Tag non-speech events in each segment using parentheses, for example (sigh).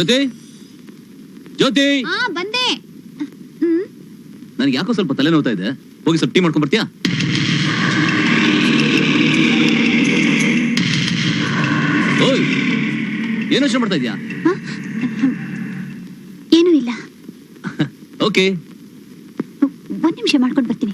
ಜ್ಯೋತಿ ಜ್ಯೋತಿ ಆ ಬಂದೆ. ಹ್ಮ್? ನನಗೆ ಯಾಕೋ ಸ್ವಲ್ಪ ತಲೆ ನೋವ್ತಾ ಇದೆ. ಹೋಗಿ ಸ್ವಲ್ಪ ಟೀ ಮಾಡ್ಕೊಂಡ್ ಬರ್ತೀಯಾ? ಓಯ್ ಏನು ಯೋಚನೆ ಮಾಡ್ತಾ ಇದೀಯಾ? ಏನೂ ಇಲ್ಲ. (laughs) ಓಕೆ ಒಂದ್ ನಿಮಿಷ ಮಾಡ್ಕೊಂಡು ಬರ್ತೀನಿ.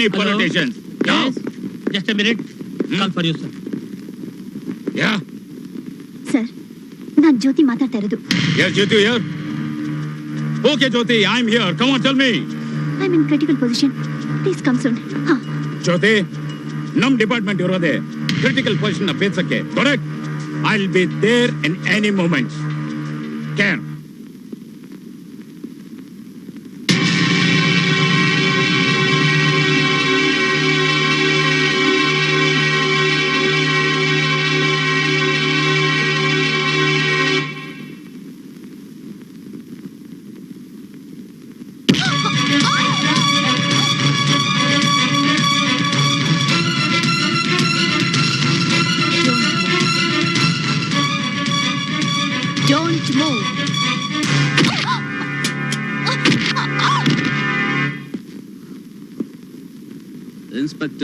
Any Hello? politicians. No. Yes, just a minute. Call for you, sir. Yeah. Sir ನಾನ್ ಜ್ಯೋತಿ ಮಾತಾಡ್ತಾ ಇರೋದು Yes, Jyoti here. Okay, Jyoti, I'm here. Come on, tell me. I in critical position please come soon ಹಾ Jyoti, ನಮ್ department ಇರೋದೇ critical position ಬೇಸಕ್ಕೆ correct I will be there in any moment care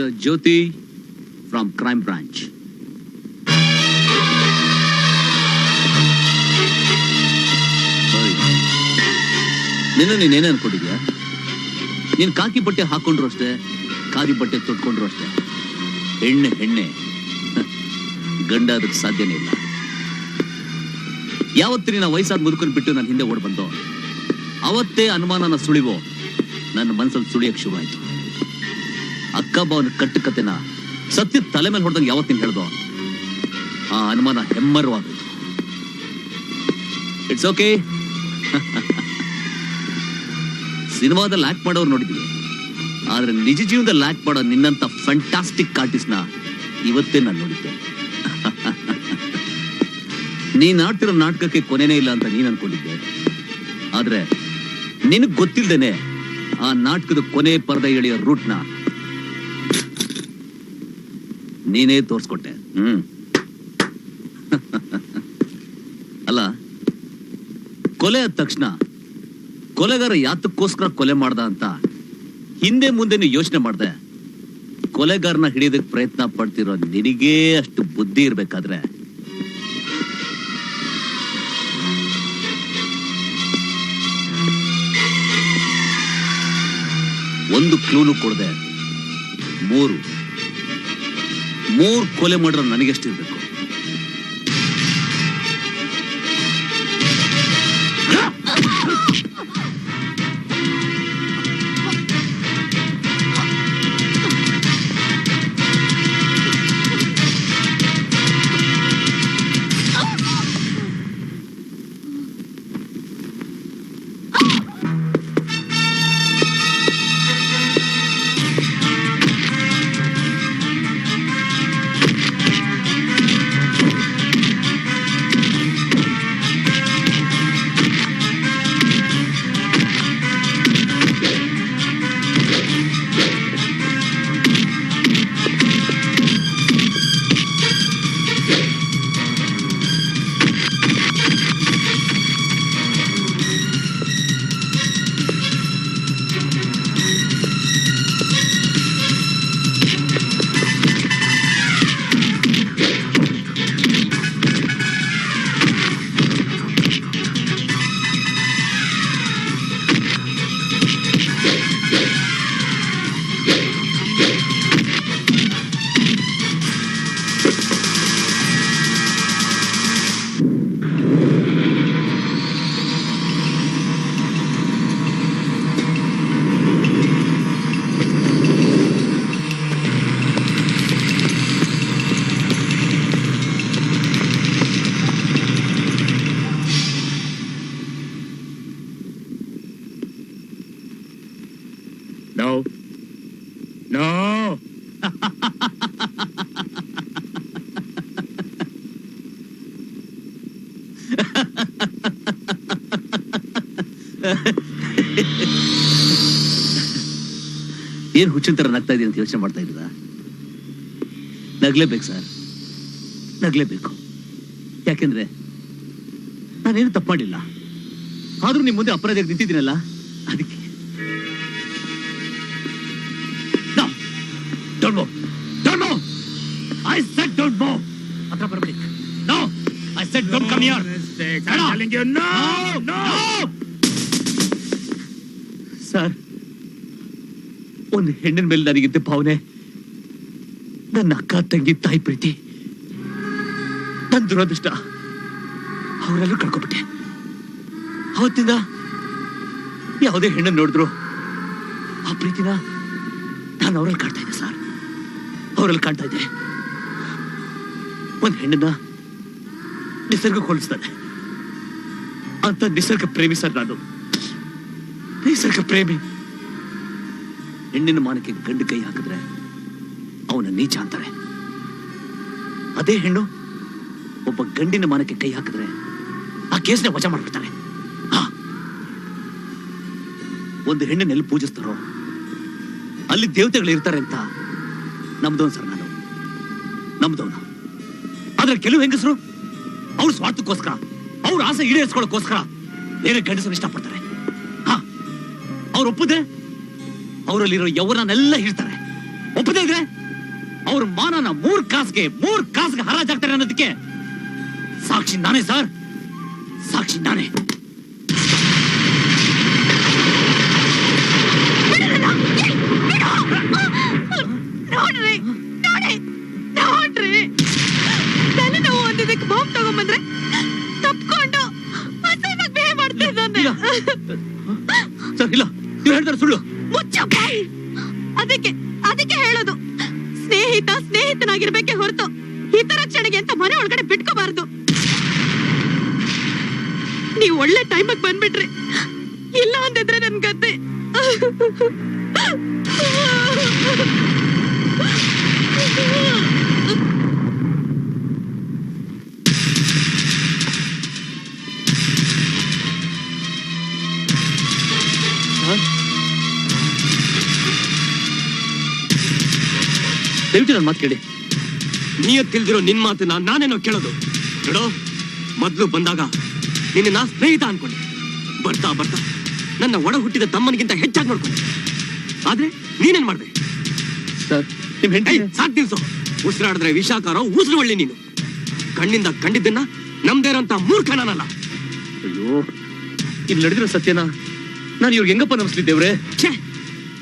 inspector Jyoti from crime branch ನಿನ್ನ ಏನೇ ಅನ್ಕೊಂಡಿದ್ಯಾ? ನೀನು ಕಾಕಿ ಬಟ್ಟೆ ಹಾಕೊಂಡ್ರು ಅಷ್ಟೇ ಖಾದಿ ಬಟ್ಟೆ ತೊಟ್ಕೊಂಡ್ರು ಅಷ್ಟೇ. ಹೆಣ್ಣೆ ಹೆಣ್ಣೆ. (laughs) ಗಂಡ ಅದಕ್ಕೆ ಸಾಧ್ಯನೇ ಇಲ್ಲ. ಯಾವತ್ತು ನೀನು ವಯಸ್ಸಾದ ಮುದುಕನ್ ಬಿಟ್ಟು ನನ್ನ ಹಿಂದೆ ಓಡ್ ಬಂದೋ, ಅವತ್ತೇ ಅನುಮಾನನ ಸುಳಿವೋ, ನನ್ನ ಮನಸ್ಸಲ್ಲಿ ಸುಳಿಯಕ್ಕೆ ಶುರು ಆಯ್ತು. ಅಕ್ಕ ಬಾವನ ಕಟ್ಟು ಕತೆನ ಸತ್ಯ ತಲೆ ಮೇಲೆ ಹೊಡೆದಂಗೆ ಯಾವತ್ತು ನೀನು ಹೇಳ್ದೋ? ಆ ಅನುಮಾನ ಹೆಮ್ಮರವಾದ ಇಟ್ಸ್ ಓಕೆ ಸಿನಿಮಾದಲ್ಲಿ ಲ್ಯಾಕ್ ಮಾಡೋರು ನೋಡಿದ್ವಿ. ಆದ್ರೆ ನಿಜ ಜೀವನದಲ್ಲಿ ಲ್ಯಾಕ್ ಮಾಡೋ ನಿನ್ನಂತ ಫ್ಯಾಂಟಾಸ್ಟಿಕ್ ಆರ್ಟಿಸ್ಟ್ನ ಇವತ್ತೇ ನಾನು ನೋಡಿದ್ದೆ. (laughs) ನೀನ್ ಆಡ್ತಿರೋ ನಾಟಕಕ್ಕೆ ಕೊನೆನೇ ಇಲ್ಲ ಅಂತ ನೀನ್ ಅನ್ಕೊಂಡಿದ್ದೆ. ಆದ್ರೆ ನಿನಗ್ ಗೊತ್ತಿಲ್ದೇನೆ ಆ ನಾಟಕದ ಕೊನೆ ಪರದೆ ಎಳೆಯೋ ರೂಟ್ನ ನೀನೇ ತೋರಿಸ್ಕೊಟ್ಟೆ. ಹ್ಮ್. ಅಲ್ಲ, ಕೊಲೆ ಆದ ತಕ್ಷಣ ಕೊಲೆಗಾರ ಯಾತಕ್ಕೋಸ್ಕರ ಕೊಲೆ ಮಾಡ್ದ ಅಂತ ಹಿಂದೆ ಮುಂದೆ ನೀವು ಯೋಚನೆ ಮಾಡ್ದೆ. ಕೊಲೆಗಾರನ ಹಿಡಿಯೋದಕ್ಕೆ ಪ್ರಯತ್ನ ಪಡ್ತಿರೋ ನಿನಗೇ ಅಷ್ಟು ಬುದ್ಧಿ ಇರ್ಬೇಕಾದ್ರೆ. ಒಂದು ಕ್ಲೂನು ಕೊಡದೆ. ಮೂರು. ಮೂರ್ ಕೊಲೆ ಮಾಡಿರೋ ನನಗೆಷ್ಟಿರ್ಬೇಕು (laughs) ಏನ್ ಹುಚ್ಚಿನ ತರ ನಗ್ತಾ ಇದೀನಿ ಅಂತ ಯೋಚನೆ ಮಾಡ್ತಾ ಇದ್ದೀರಾ? ನಗ್ಲೇಬೇಕು ಸರ್. ನಗ್ಲೇಬೇಕು. ಯಾಕೆಂದ್ರೆ ನಾನೇನು ತಪ್ಪು ಮಾಡಿಲ್ಲ. ಆದ್ರೂ ನಿಮ್ ಮುಂದೆ ಅಪರಾಧಿಯಾಗಿ ನಿಂತಿದ್ದೀನಲ್ಲ, ಅದಕ್ಕೆ. I said don't move! ಹತ್ರ ಬರಬೇಡಿ. No I said don't come here! Mistakes. Stand I'm up. telling you, no, no. Sir ಒಂದು ಹೆಣ್ಣಿನ ಮೇಲೆ ನನಗಿದ್ದ ಭಾವನೆ. ನನ್ನ ಅಕ್ಕ ತಂಗಿ ತಾಯಿ ಪ್ರೀತಿ. ನನ್ನ ದುರದೃಷ್ಟ. ಅವರೆಲ್ಲೂ ಕಳ್ಕೊಬಿಟ್ಟೆ ಅವತ್ತಿಂದ ಯಾವುದೇ ಹೆಣ್ಣನ್ನು ನೋಡಿದ್ರು ಆ ಪ್ರೀತಿನ ನಾನು ಅವರಲ್ಲಿ ಕಾಣ್ತಾ ಇದ್ದೆ ಸರ್. ಅವರಲ್ಲಿ ಕಾಣ್ತಾ ಇದ್ದೆ. ಒಂದು ಹೆಣ್ಣನ್ನ ನಿಸರ್ಗಕ್ಕೆ ಹೋಲಿಸ್ತಾನೆ ಅಂತ ನಿಸರ್ಗ ಪ್ರೇಮಿ ಸರ್ ನಾನು. ನಿಸರ್ಗ ಪ್ರೇಮಿ. ಹೆಣ್ಣಿನ ಮಾನಕ್ಕೆ ಗಂಡು ಕೈ ಹಾಕಿದ್ರೆ ಅವನ ನೀಚ ಅಂತಾರೆ. ಅದೇ ಹೆಣ್ಣು ಒಬ್ಬ ಗಂಡಿನ ಮಾನಕ್ಕೆ ಕೈ ಹಾಕಿದ್ರೆ ಆ ಕೇಸ್ನ ವಜಾ ಮಾಡ್ಬಿಡ್ತಾರೆ ಒಂದು ಹೆಣ್ಣನ್ನ ಎಲ್ಲಿ ಪೂಜಿಸ್ತಾರೋ ಅಲ್ಲಿ ದೇವತೆಗಳು ಇರ್ತಾರೆ ಅಂತ ನಮ್ದವನ್ ಸರ್ ನಾನು. ನಮ್ದವನು ಆದ್ರೆ ಕೆಲವು ಹೆಂಗಸರು ಅವ್ರ ಸ್ವಾರ್ಥಕ್ಕೋಸ್ಕರ ಅವ್ರ ಆಸೆ ಈಡೇರಿಸ್ಕೊಳ್ಳೋಕ್ಕೋಸ್ಕರ ಬೇರೆ ಗಂಡಸರು ಇಷ್ಟಪಡ್ತಾರೆ. ಹಾ, ಅವ್ರು ಒಪ್ಪದೆ ಅವರಲ್ಲಿರೋ ಯೌವನನೆಲ್ಲ ಹಿಡ್ತಾರೆ ಒಪ್ಪದೆ ಇದ್ರೆ ಅವ್ರ ಮಾನನ ಮೂರ್ ಕಾಸ್ಗೆ ಮೂರ್ ಕಾಸ್ಗೆ ಹರಾಜಾಗ್ತಾರೆ ಅನ್ನೋದಕ್ಕೆ ಸಾಕ್ಷಿ ನಾನೇ ಸರ್. ಸಾಕ್ಷಿ ನಾನೇ. ನೋಡ್ರಿ ನೋಡಿ ನೋಡ್ರಿ. ತಲೆ ನೋವು ಒಂದಿದ್ದಕ್ಕೆ ಬಾಂಬ್ ತಗೊಂಬಂದ್ರೆ ಇಲ್ಲ. ಸರ್ ನೀವು ಹೇಳ್ತಾರೆ ಸುಳ್ಳು. ಮುಚ್ಚ, ಬಾಯಿ. ಅದಕ್ಕೆ ಅದಕ್ಕೆ ಹೇಳೋದು. ಸ್ನೇಹಿತ ಸ್ನೇಹಿತನಾಗಿರ್ಬೇಕೆ ಹೊರತು ಹಿತರಕ್ಷಣೆಗೆ ಅಂತ ಮನೆ ಒಳಗಡೆ ಬಿಟ್ಕೋಬಾರ್ದು. ನೀವು ಒಳ್ಳೆ ಟೈಮಿಗೆ ಬಂದ್ಬಿಟ್ರಿ. ಇಲ್ಲ ಅಂದಿದ್ರೆ ನನ್ ಗದ್ದೆ. ದಯವಿಟ್ಟು ನನ್ನ ಮಾತು ಕೇಳಿ. ನೀಯತ್ ತಿಳಿದಿರೋ ನಿನ್ ಮಾತನ್ನ ನಾನೇನೋ ಕೇಳೋದು. ನೋಡೋ ಮೊದ್ಲು ಬಂದಾಗ ನಿನ್ನ ನಾ ಸ್ನೇಹಿತ ಅನ್ಕೊಂಡೆ. ಬರ್ತಾ ಬರ್ತಾ ನನ್ನ ಒಡ ಹುಟ್ಟಿದ ತಮ್ಮನಿಗಿಂತ ಹೆಚ್ಚಾಗಿ ನೋಡ್ಕೊಂಡೆ. ಆದ್ರೆ ನೀನೇನ್ ಮಾಡ್ದೆ? ಸರ್ ನಿಮ್ ಹೆಂಡತಿ ಸಾಕ್ ನಿಲ್ಸು ಉಸಿರಾಡಿದ್ರೆ ವಿಷಾಕಾರ ಉಸಿರು ಒಳ್ಳೆ ನೀನು. ಕಣ್ಣಿಂದ ಕಂಡಿದ್ದನ್ನ ನಮ್ದೇ ಇರೋಂತ ಮೂರ್ಖ ನಾನಲ್ಲ. ಅಯ್ಯೋ ಇಲ್ಲಿ ನಡೆದಿರೋ ಸತ್ಯನ ನಾನು ಇವ್ರಿಗೆ ಹೆಂಗಪ್ಪ ನಮಿಸ್ಲಿದ್ದೇವ್ರೆ ಛೇ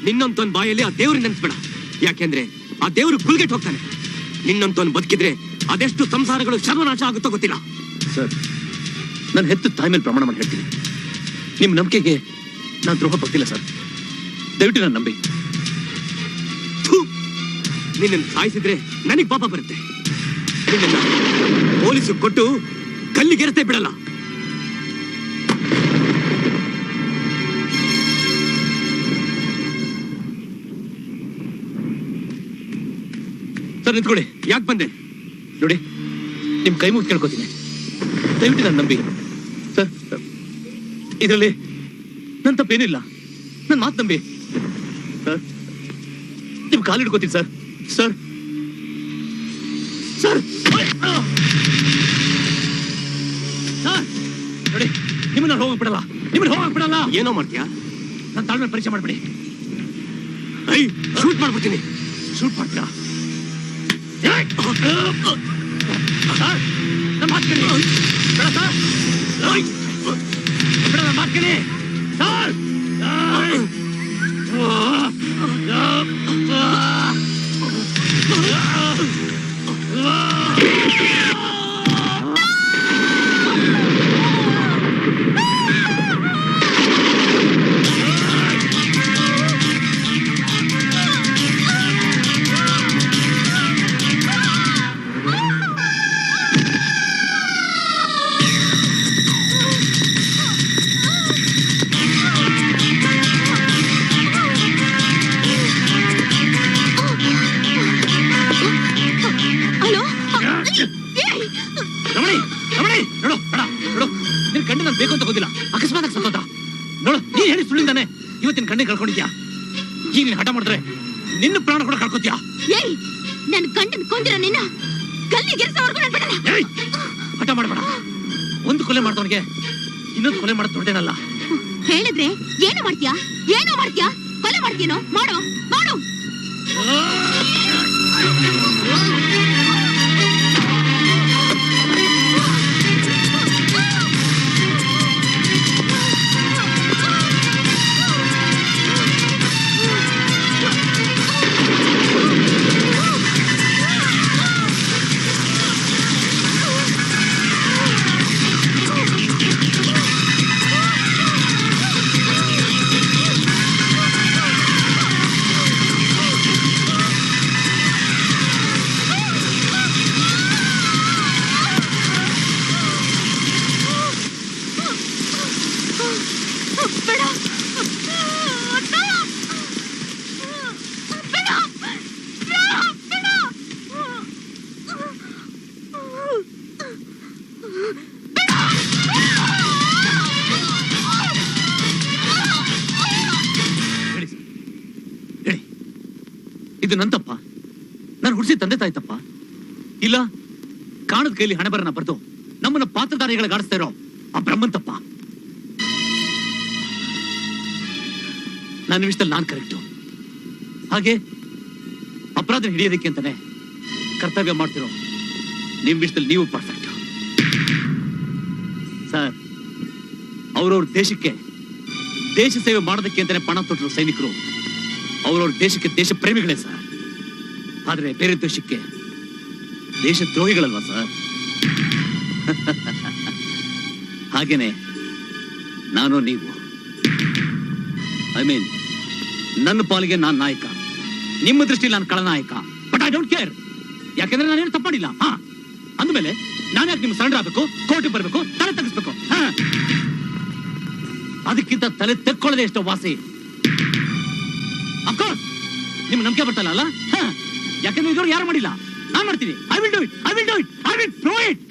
ನಿನ್ನಂತ ಬಾಯಲ್ಲಿ ಆ ದೇವ್ರಿಗೆ ನೆನ್ಸ್ಬೇಡ. ಯಾಕೆಂದ್ರೆ ಆ ದೇವರು ಕುಲ್ಗೆಟ್ ಹೋಗ್ತಾನೆ. ನಿನ್ನಂತವನು ಬದುಕಿದ್ರೆ ಅದೆಷ್ಟು ಸಂಸಾರಗಳು ಸರ್ವನಾಶ ಆಗುತ್ತೋ ಗೊತ್ತಿಲ್ಲ. ಸರ್ ನಾನು ಹೆತ್ತು ತಾಯಿ ಮೇಲೆ ಪ್ರಮಾಣ ಮಾಡಿ ಹೇಳ್ತೀನಿ. ನಿಮ್ಮ ನಂಬಿಕೆಗೆ ನಾನು ದ್ರೋಹ ಪಡ್ತಿಲ್ಲ ಸರ್. ದಯವಿಟ್ಟು ನಾನು ನಂಬಿ. ನಿನ್ನ ನಿನ್ನನ್ನು ಸಾಯಿಸಿದ್ರೆ ನನಗೆ ಪಾಪ ಬರುತ್ತೆ. ಪೊಲೀಸ್ ಪೊಲೀಸು ಕೊಟ್ಟು ಕಲ್ಲಿಗೆರತೆ ಬಿಡಲ್ಲ. ಸರ್ ನಿಂತ್ಕೊಳ್ಳಿ. ಯಾಕೆ ಬಂದೆ? ನೋಡಿ ನಿಮ್ ಕೈ ಮುಗಿ ಕೇಳ್ಕೊತೀನಿ. ದಯವಿಟ್ಟು ನಾನು ನಂಬಿ. ಸರ್ ಇದರಲ್ಲಿ ನನ್ನ ತಪ್ಪೇನಿಲ್ಲ. ನನ್ನ ಮಾತು ನಂಬಿ. ಸರ್ ನಿಮ್ ಕಾಲು ಹಿಡ್ಕೋತೀನಿ ಸರ್. ಸರ್. ಸರ್. ಸರ್. ನೋಡಿ ನಿಮ್ಮನ್ನ ಹೋಗಕ್ ಬಿಡಲ್ಲ. ನಿಮ್ಮನ್ನ ಹೋಗಕ್ ಬಿಡಲ್ಲ. ಏನೋ ಮಾಡ್ತೀಯಾ? ನನ್ನ ತಾಳ್ಮೆ ಪರೀಕ್ಷೆ ಮಾಡ್ಬಿಡಿ. ಐ ಶೂಟ್ ಮಾಡ್ಬಿಡ್ತೀನಿ. ಶೂಟ್ ಮಾಡ್ತೀರಾ? ಸರ್ ನಮ್ಮ ಮಾತು ಕೇಳಿ ಬೇಡ ಸರ್! ಬೇಡ ನಮ್ಮ ಮಾತು ಕೇಳಿ ಸರ್ ನೋಡು ಅಣ್ಣ ನೋಡು. ನಿನ್ ಗಂಡ ನಾನು ಬೇಕು ಅಂತ ಗೊತ್ತಿಲ್ಲ. ಅಕಸ್ಮಾತ್ ಸತ್ತೋದ ನೋಡು ನೀನ್ ಹೇಳಿ ಸುಳ್ಳಿಂದಾನೆ ಇವತ್ತಿನ ಕಣ್ಣಿಗೆ ಕಳ್ಕೊಂಡಿದ್ಯಾ? ಈಗ ನೀನ್ ಹಠ ಮಾಡಿದ್ರೆ ನಿನ್ನ ಪ್ರಾಣ ಕೂಡ ಕಳ್ಕೊತೀಯಾ? ಏಯ್ ನನ್ನ ಗಂಡನ ಕೊಂದಿರ ನಿನ್ನ ಕಲ್ಲಿಗೆರ್ಸವರೆಗೂ ನಾನು ಬಿಡಲ್ಲ. ಏಯ್ ಹಠ ಮಾಡಬೇಡ. ಒಂದು ಕೊಲೆ ಮಾಡ್ದವನಿಗೆ ಇನ್ನೊಂದು ಕೊಲೆ ಮಾಡೋದು ದೊಡ್ಡೇನಲ್ಲ. ಹೇಳಿದ್ರೆ ಏನು ಮಾಡ್ತೀಯಾ? ಏನು ಮಾಡ್ತೀಯಾ? ಕೊಲೆ ಮಾಡ್ತೀನೋ ಮಾಡೋ ಮಾಡು. ಇದು ನಂತಪ್ಪ ತಪ್ಪ ನಾನು ಹುಡ್ಸಿ ತಂದೆ ತಾಯ್ತಪ್ಪ ಇಲ್ಲ, ಕಾಣದ ಕೈಲಿ ಹಣೆ ಬರನ ಬರ್ದು ನಮ್ಮನ್ನ ಪಾತ್ರಧಾರಿಗಳಿಗೆ ಆಡಿಸ್ತಾ ಇರೋ ಆ ಬ್ರಹ್ಮಂತಪ್ಪ ನನ್ನ ವಿಷಯದಲ್ಲಿ ನಾನು ಕರೆಕ್ಟು ಹಾಗೆ ಅಪರಾಧ ಹಿಡಿಯೋದಕ್ಕೆ ಅಂತಾನೆ ಕರ್ತವ್ಯ ಮಾಡ್ತಿರೋ ನಿಮ್ಮ ವಿಷಯದಲ್ಲಿ ನೀವು ಪರ್ಫೆಕ್ಟ್ ಅವ್ರವ್ರ ದೇಶಕ್ಕೆ ದೇಶ ಸೇವೆ ಮಾಡೋದಕ್ಕೆ ಅಂತಾನೆ ಪಣ ತೊಟ್ಟರು ಸೈನಿಕರು. ಅವ್ರವ್ರ ದೇಶಕ್ಕೆ ದೇಶ ಪ್ರೇಮಿಗಳೇ ಸರ್. ಆದ್ರೆ ಬೇರೆ ದೇಶಕ್ಕೆ ದೇಶ ದ್ರೋಹಿಗಳಲ್ವಾ ಸರ್? ಹಾಗೇನೆ ನಾನು ನೀವು. ಐ ಮೀನ್ ನನ್ನ ಪಾಲಿಗೆ ನಾನು ನಾಯಕ. ನಿಮ್ಮ ದೃಷ್ಟಿ ನಾನು ಕಳನಾಯಕ ಬಟ್ ಐ ಡೋಂಟ್ ಕೇರ್ ಯಾಕೆಂದ್ರೆ ನಾನೇನು ತಪ್ಪಾಡಿಲ್ಲ. ಹಾ, ಅಂದಮೇಲೆ ನಾನು ಯಾಕೆ ನಿಮ್ಗೆ ಸರೆಂಡರ್ ಆಗ್ಬೇಕು? ಕೋರ್ಟಿಗೆ ಬರಬೇಕು? ತಲೆ ತಗ್ಸ್ಬೇಕು ಹಾ. ಅದಕ್ಕಿಂತ ತಲೆ ತೆಕ್ಕೊಳ್ಳದೆ ಎಷ್ಟೋ ವಾಸಿ. ಅಫ್ಕೋರ್ಸ್ ನಿಮ್ ನಂಬಿಕೆ ಬರ್ತಲ್ಲ ಅಲ್ಲ? ಯಾಕಂದ್ರೆ ಇದ್ರು ಯಾರು ಮಾಡಿಲ್ಲ? ನಾನ್ ಮಾಡ್ತೀನಿ. I will do it I will do it I will prove it